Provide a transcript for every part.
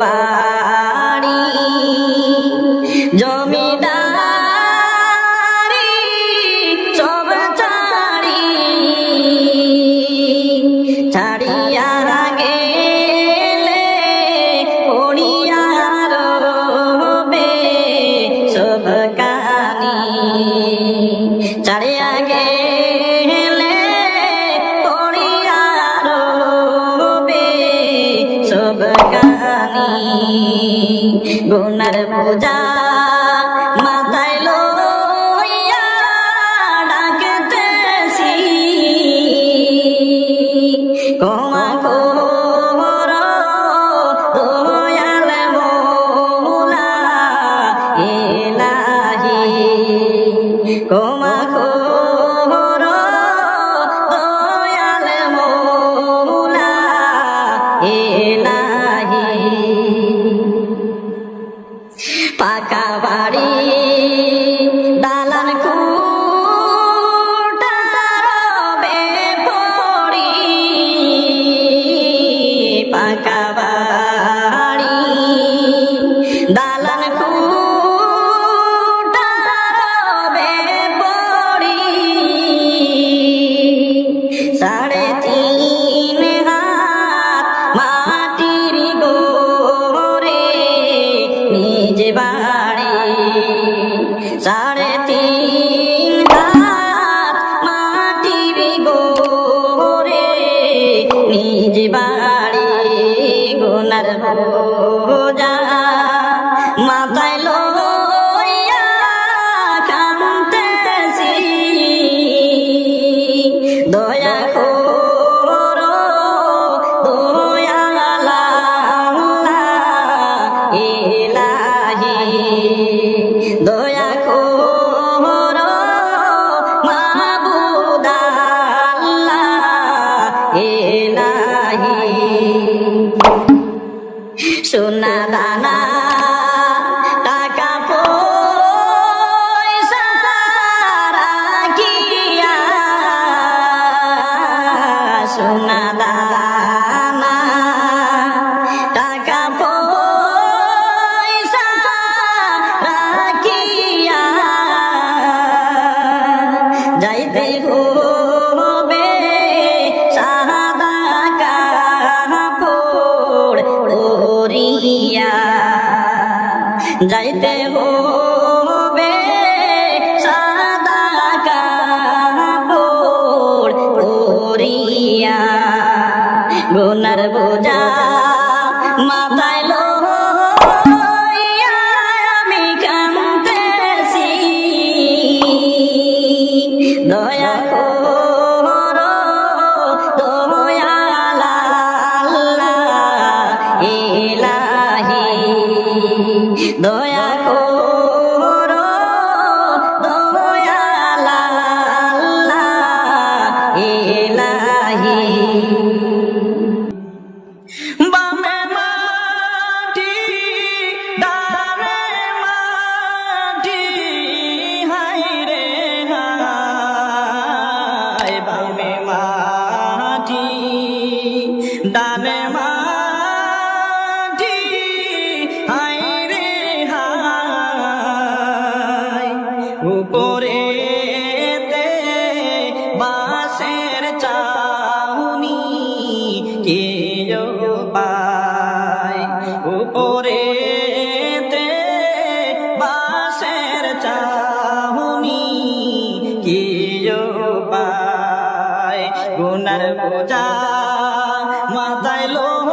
বাড়ি জমিদারি সব ছাড়ি ছাড়ি down. পাকা বাড়ি দালান কোটারবে পড়ি পাকা বাড়ি। i Nana. যাইতে হবে সাদা কাপড় পরিয়া বোঝা মাথায় গুনার বোঝা মাথায় লোহ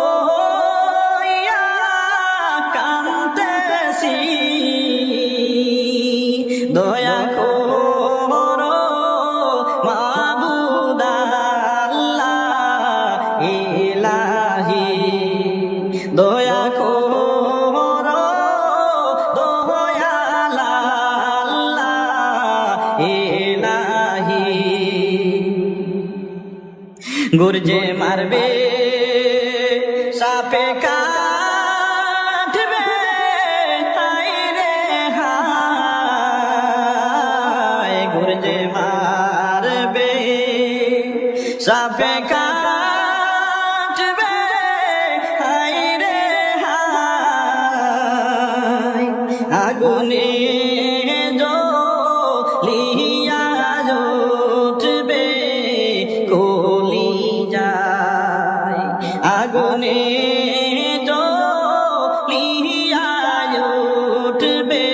गुरजे मारवे স্বপ্নে জলিয়ায় উঠবে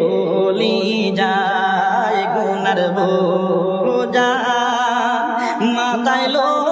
বলি যায় গুনার বোঝা। মাতায় লো